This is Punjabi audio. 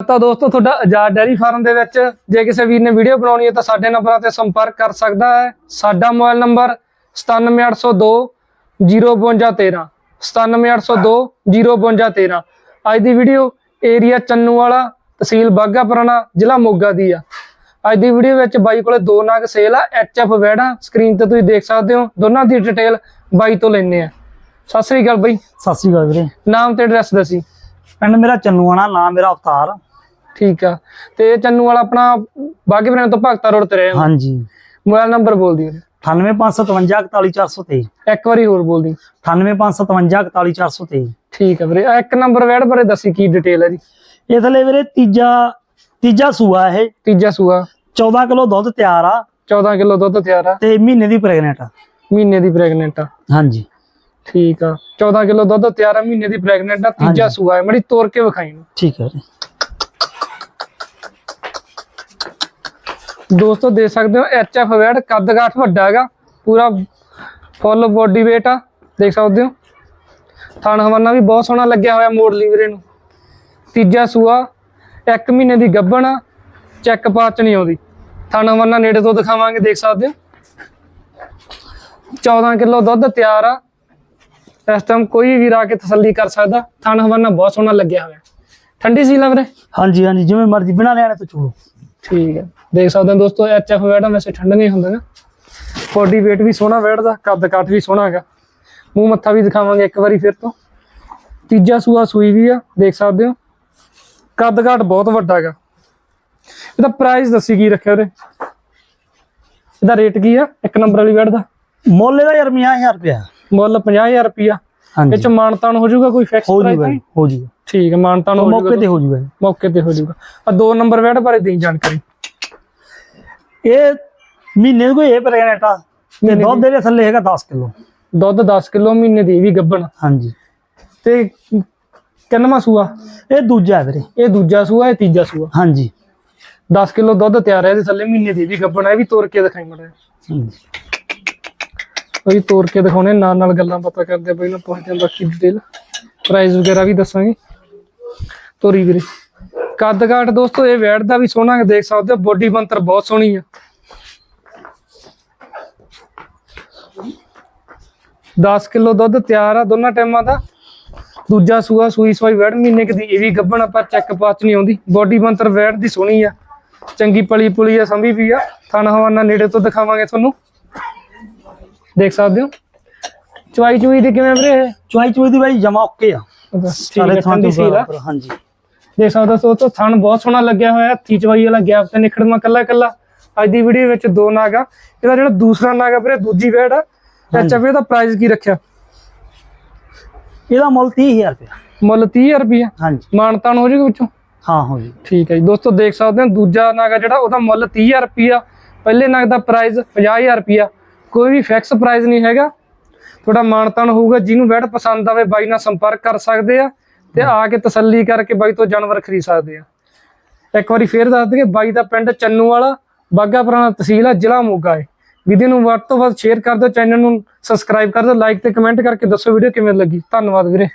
ਤਾਂ ਦੋਸਤੋ ਤੁਹਾਡਾ ਆਜ਼ਾਦ ਡੈਰੀ ਫਾਰਮ ਦੇ ਵਿੱਚ ਜੇ ਕਿਸੇ ਵੀਰ ਨੇ ਵੀਡੀਓ ਬਣਾਉਣੀ ਹੈ ਤਾਂ ਸਾਡੇ ਨੰਬਰਾਂ ਤੇ ਸੰਪਰਕ ਕਰ ਸਕਦਾ ਹੈ। ਸਾਡਾ ਮੋਬਾਈਲ ਨੰਬਰ 97802 05213 97802 05213 ਅੱਜ ਦੀ ਵੀਡੀਓ ਏਰੀਆ ਚੰਨੂ ਵਾਲਾ ਤਹਿਸੀਲ ਬਾਗਾ ਪੁਰਾਣਾ ਜ਼ਿਲ੍ਹਾ ਮੋਗਾ ਦੀ ਆ। ਅੱਜ ਦੀ ਵੀਡੀਓ ਵਿੱਚ ਬਾਈ ਕੋਲੇ ਦੋ ਨਾਗ ਸੇਲ ਆ ਐਚਐਫ ਵੈੜਾ ਸਕਰੀਨ ਤੇ ਤੁਸੀਂ ਦੇਖ ਸਕਦੇ ਹੋ ਦੋਨਾਂ ਦੀ ਡਿਟੇਲ ਬਾਈ ਤੋਂ ਲੈਣੇ ਆ। ਸਤਿ ਸ੍ਰੀ ਅਕਾਲ ਬਾਈ। ਸਤਿ ਸ੍ਰੀ ਅਕਾਲ ਵੀਰੇ। ਨਾਮ ਤੇ ਐਡਰੈਸ ਦੱਸੀ। ਪਿੰਡ ਮੇਰਾ ਚੰਨੂਆਣਾ ਨਾਮ ਮੇਰਾ ਅਵਤਾਰ। ਠੀਕ ਆ। ਤੇ ਚੰਨੂ ਵਾਲਾ ਆਪਣਾ ਬਾਗੇ ਬ੍ਰਾਂਡ ਤੋਂ ਭਗਤਾ ਰੋਡ ਤੇ ਰਹੇ ਹਾਂਜੀ। ਮੋਬਾਈਲ ਨੰਬਰ ਬੋਲ ਦਿਓ। 98557 ਇੱਕ ਵਾਰੀ ਹੋਰ ਬੋਲ ਦੀ 98557 ਠੀਕ ਆ ਵੀਰੇ ਇੱਕ ਨੰਬਰ ਵੈੜ ਬਾਰੇ ਦੱਸੀ ਕੀ ਡਿਟੇਲ ਹੈ ਜੀ? ਇਹ ਥਲੇ ਵੀਰੇ ਤੀਜਾ ਤੀਜਾ ਸੂਆ ਇਹ। ਤੀਜਾ ਸੂਆ। 14 ਕਿਲੋ ਦੁੱਧ ਤਿਆਰ ਆ। 14 ਕਿਲੋ ਦੁੱਧ ਤਿਆਰ ਆ। ਤੇ ਮਹੀਨੇ ਦੀ ਪ੍ਰੈਗਨੈਂਟ ਆ। ਮਹੀਨੇ ਦੀ ਪ੍ਰੈਗਨੈਂਟ ਆ। ਹਾਂਜੀ। ਠੀਕ ਆ। 14 ਕਿਲੋ ਦੁੱਧ ਤਿਆਰ ਆ ਮਹੀਨੇ ਦੀ ਪ੍ਰੈਗਨੈਂਟ ਆ। ਤੀਜਾ। ਸੂਆ ਹੈ। ਮੜੀ ਤੋੜ ਕੇ ਵਿਖਾਈ ਨੂੰ ਠੀਕ ਹੈ ਦੋਸਤੋ ਦੇਖ ਸਕਦੇ ਹੋ ਐਚਐਫ ਵੈੜ ਕੱਦ ਕਾਠ ਵੱਡਾ ਹੈਗਾ, ਪੂਰਾ ਫੁੱਲ ਬੋਡੀ weight ਆ, ਦੇਖ ਸਕਦੇ ਹੋ। ਥਣ ਹਵਾਨਾ ਵੀ ਬਹੁਤ ਸੋਹਣਾ ਲੱਗਿਆ ਹੋਇਆ ਮੋੜਲੀ ਵੀਰੇ ਨੂੰ। ਤੀਜਾ ਸੂਆ, ਇੱਕ ਮਹੀਨੇ ਦੀ ਗੱਭਣ ਆ, ਚੈੱਕ ਪਾਚ ਨਹੀਂ ਆਉਂਦੀ। ਥਣ ਹਵਾਨਾ ਨੇੜੇ ਤੋਂ ਦਿਖਾਵਾਂਗੇ, ਦੇਖ ਸਕਦੇ ਹੋ। 14 ਕਿਲੋ ਦੁੱਧ ਤਿਆਰ ਆ। ਇਸ ਟਾਈਮ ਕੋਈ ਵੀ ਆ ਕੇ ਤਸੱਲੀ ਕਰ ਸਕਦਾ, ਥਣ ਹਵਾਨਾ ਬਹੁਤ ਸੋਹਣਾ ਲੱਗਿਆ ਹੋਇਆ। ਠੰਡੀ ਸੀ ਵੀਰੇ? ਹਾਂਜੀ ਹਾਂਜੀ, ਜਿਵੇਂ ਮਰਜ਼ੀ, ਬਿਨਾ ਲੈਣੇ ਤੋਂ ਚੁਲੋ। ਠੀਕ ਹੈ। ਦੇਖ ਸਕਦੇ ਹੋ ਦੋਸਤੋ ਐਚਐਫ ਵੈੜਾਂ ਵੈਸੇ ਠੰਡੀਆਂ ਹੀ ਹੁੰਦੀਆਂ ਬੋਡੀ weight ਵੀ ਸੋਹਣਾ ਵੈੜਦਾ ਕੱਦ ਕੱਟ ਵੀ ਸੋਹਣਾ ਹੈਗਾ। ਮੂੰਹ ਮੱਥਾ ਵੀ ਦਿਖਾਵਾਂਗੇ ਇੱਕ ਵਾਰੀ ਫਿਰ ਤੋਂ। ਤੀਜਾ ਸੂਆ ਸੂਈ ਵੀ ਆ ਦੇਖ ਸਕਦੇ ਹੋ। ਕੱਦ ਕੱਟ ਬਹੁਤ ਵੱਡਾ ਹੈਗਾ। ਇਹਦਾ ਪ੍ਰਾਈਸ ਦੱਸੀ ਕੀ ਰੱਖਿਆ ਉਹਦੇ? ਇਹਦਾ ਰੇਟ ਕੀ ਆ? ਇੱਕ ਨੰਬਰ ਵਾਲੀ ਵੈੜ ਦਾ ਮੁੱਲ ਇਹਦਾ ਯਾਰ 50000 ਰੁਪਇਆ। ਮੁੱਲ 50000 ਰੁਪਿਆ ਇਹ ਹਾਂਜੀ। ਚ ਮਾਨਤਾਨ ਹੋ ਜਾਊਗਾ ਕੋਈ ਫਿਕਸ ਪ੍ਰਾਈਸ ਨਹੀਂ? ਹੋ ਜੂਗਾ। ਠੀਕ ਹੈ ਮਾਨਤਾਨ ਹੋ ਮੌਕੇ ਤੇ ਹੋ ਜੂਗਾ। ਮੌਕੇ ਤੇ ਹੋ ਜਾਊਗਾ ਆ ਦੋ ਨੰਬਰ ਵੈੜ ਬਾਰੇ ਦੇਈ ਜਾਣਕਾਰੀ। ਇਹ ਮਹੀਨੇ ਕੋਈ ਇਹ ਪ੍ਰੈਗਨੈਂਟ ਆ। ਤੇ ਦੁੱਧ ਦੇ। ਥੱਲੇ ਹੈਗਾ 10 ਕਿਲੋ। ਦੁੱਧ 10 ਕਿਲੋ ਮਹੀਨੇ ਦੀ ਵੀ ਗੱਭਣ। ਹਾਂਜੀ। ਤੇ ਕਿੰਨਵਾਂ ਸੂਆ? ਇਹ ਦੂਜਾ ਵੀਰੇ। ਇਹ ਦੂਜਾ ਸੂਆ ਇਹ ਤੀਜਾ ਸੂਆ? ਹਾਂਜੀ। 10 ਕਿਲੋ ਦੁੱਧ ਤਿਆਰ ਹੈ ਇਹਦੇ ਥੱਲੇ ਮਹੀਨੇ ਦੀ ਵੀ ਗੱਭਣ ਹੈ ਇਹ ਵੀ ਤੋੜ ਕੇ ਦਿਖਾਈ ਮੜਾ ਹਾਂਜੀ। ਉਹ ਤੋੜ ਕੇ ਦਿਖਾਉਣੇ ਨਾਲ ਨਾਲ ਗੱਲਾਂ ਪਤਾ ਕਰਦੇ ਨਾ ਪਹੁੰਚ ਜਾਂਦਾ ਕੀ ਡਿਟੇਲ ਪ੍ਰਾਈਸ ਵਗੈਰਾ ਵੀ ਦੱਸਾਂਗੇ। ਤੋਰੀ ਵੀਰੇ। ਕੱਦ ਕਾਠ ਦੋਸਤੋ ਇਹ ਵੈੜ ਦਾ ਵੀ ਸੋਹਣਾ ਦੇਖ ਸਕਦੇ ਹੋ ਬੋਡੀ ਬੰਤਰ ਬਹੁਤ ਸੋਹਣੀ ਆ। 10 ਕਿਲੋ ਦੁੱਧ ਤਿਆਰ ਆ ਦੋਨਾਂ ਟਾਈਮਾਂ ਦਾ। ਦੂਜਾ ਸੂਆ ਸੂਈ ਸਵਾਈ ਵੈੜ ਮਹੀਨੇ ਕਦੀ ਇਹ ਵੀ ਗੱਭਣ ਆਪਾਂ ਚੈੱਕ ਪਾਚ ਨਹੀਂ ਆਉਂਦੀ। ਬੋਡੀ ਬੰਤਰ ਵੈੜ ਦੀ ਸੋਹਣੀ ਆ। ਚੰਗੀ ਪਲੀ ਪੁਲੀ ਆ ਸੰਭੀ ਵੀ ਆ। ਥਣ ਹਵਾਨਾ ਨੇੜੇ ਤੋਂ ਦਿਖਾਵਾਂਗੇ ਤੁਹਾਨੂੰ। ਦੇਖ ਸਕਦੇ ਹੋ। ਚਵਾਈ ਚੁਈ ਦੀ ਕਿਵੇਂ ਵੀਰੇ? ਚੁਆਈ ਚੁਆਈ ਦੀ ਬਾਈ ਜਮਾ ਓਕੇ ਆ। ਹੈ ਥਾਂ ਤੋਂ ਹਾਂਜੀ। ਦੇਖ ਸਕਦੇ ਹੋ ਤੋਂ ਥਣ ਬਹੁਤ ਸੋਹਣਾ ਲੱਗਿਆ ਹੋਇਆ ਹੱਥੀ ਚਵਾਈ ਵਾਲਾ ਗੈਪ ਤੇ ਨਿਖੜਵਾ ਕੱਲਾ ਕੱਲਾ। ਅੱਜ ਦੀ ਵੀਡੀਓ ਵਿੱਚ ਦੋ ਨਾਗ ਇਹਦਾ ਜਿਹੜਾ ਦੂਸਰਾ ਨਾਗ ਵੀਰੇ ਦੂਜੀ ਵੇੜ ਆ ਐਚਐਫ ਦਾ ਪ੍ਰਾਈਸ ਕੀ ਰੱਖਿਆ? ਇਹਦਾ ਮੁੱਲ 30000 ਰੁਪਇਆ। ਮੁੱਲ 30000 ਰੁਪਿਆ ਹਾਂਜੀ। ਮਾਨਤਾਨ ਹੋ ਜਾਊਗਾ ਵਿੱਚੋਂ? ਹਾਂ ਹੋ ਜੀ। ਠੀਕ ਹੈ ਜੀ ਦੋਸਤੋ ਦੇਖ ਸਕਦੇ ਹੋ ਦੂਜਾ ਨਾਗ ਜਿਹੜਾ ਉਹਦਾ ਮੁੱਲ 30000 ਰੁਪਿਆ ਪਹਿਲੇ ਨਾਗ ਦਾ ਪ੍ਰਾਈਸ 50000 ਰੁਪਿਆ ਕੋਈ ਵੀ ਫਿਕਸ ਪ੍ਰਾਈਸ ਨਹੀਂ ਹੈਗਾ। ਤੁਹਾਡਾ ਮਾਨਤਾਨ ਹੋਊਗਾ ਜਿਹਨੂੰ ਵੈੜ ਪਸੰਦ ਆਵੇ ਬਾਈ ਨਾਲ ਸੰਪਰਕ ਕਰ ਸਕਦੇ ਆ। ਤੇ ਆ ਕੇ ਤਸੱਲੀ ਕਰਕੇ ਬਾਈ ਤੋਂ ਜਾਨਵਰ ਖਰੀਦ ਸਕਦੇ ਆ। ਇੱਕ ਵਾਰੀ ਫੇਰ ਦੱਸ ਦਈਏ, ਬਾਈ ਦਾ ਪਿੰਡ ਚੰਨੂ ਵਾਲਾ ਬਾਗਾ ਪੁਰਾਣਾ ਤਹਿਸੀਲ ਆ, ਜ਼ਿਲ੍ਹਾ ਮੋਗਾ ਹੈ ਵੀਡੀਓ ਨੂੰ ਵੱਧ ਤੋਂ ਵੱਧ ਸ਼ੇਅਰ ਕਰ ਦਿਓ ਚੈਨਲ ਨੂੰ ਸਬਸਕ੍ਰਾਈਬ ਕਰ ਦਿਓ ਲਾਈਕ ਤੇ ਕਮੈਂਟ ਕਰਕੇ ਦੱਸੋ ਵੀਡੀਓ ਕਿਵੇਂ ਲੱਗੀ। ਧੰਨਵਾਦ ਵੀਰੇ।